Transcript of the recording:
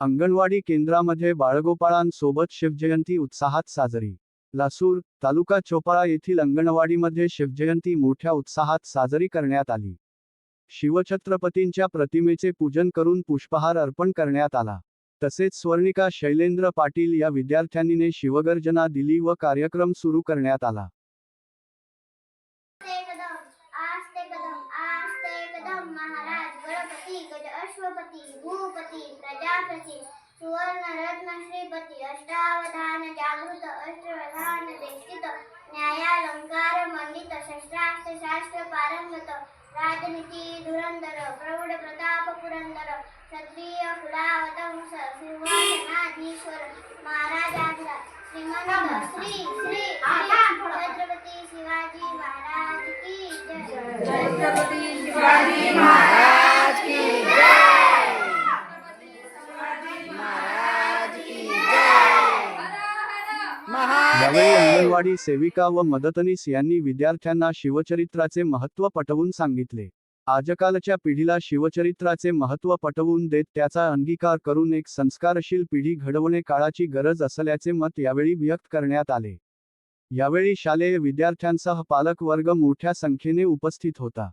अंगणवाडी केंद्रामध्ये बाळगोपाळांसोबत शिवजयंती उत्साहात साजरी. लासूर तालुका चोपाळा येथील अंगणवाडीमध्ये शिवजयंती मोठ्या उत्साहात साजरी करण्यात आली. शिवछत्रपतींच्या प्रतिमेचे पूजन करून पुष्पहार अर्पण करण्यात आला. तसेच स्वर्णिका शैलेंद्र पाटील या विद्यार्थ्यांनीने शिवगर्जना दिली व कार्यक्रम सुरू करण्यात आला. अश्वपती भूपती प्रजापती सुवर्ण रत्न श्रीपती अष्टावधान जागृत अष्टवधान दीक्षित न्यायालंकार मंडित शस्त्रास्त्र शास्त्र पारंगत राजनीती धुरंधर प्रौढ प्रताप पुरंदर क्षत्रिय कुलावतंस सिंहासनाधीश्वर महाराजांचा श्रीमंत श्री श्री श्री छत्रपती शिवाजी महाराज की जय छत्रपती शिवाजी महाराज की जय महाराज की जय महादेव यावेळी अंगणवाडी सेविका व मदतनीस यांनी विद्यार्थ्यांना शिवचरित्राचे महत्त्व पटवून सांगितले. आजकालच्या पिढीला शिवचरित्राचे महत्त्व पटवून देत त्याचा अंगीकार करून एक संस्कारशील पिढी घडवणे काळाची गरज असल्याचे मत यावेळी व्यक्त करण्यात आले. यावेळी शालेय विद्यार्थ्यांसह पालक वर्ग मोठ्या संख्येने उपस्थित होता.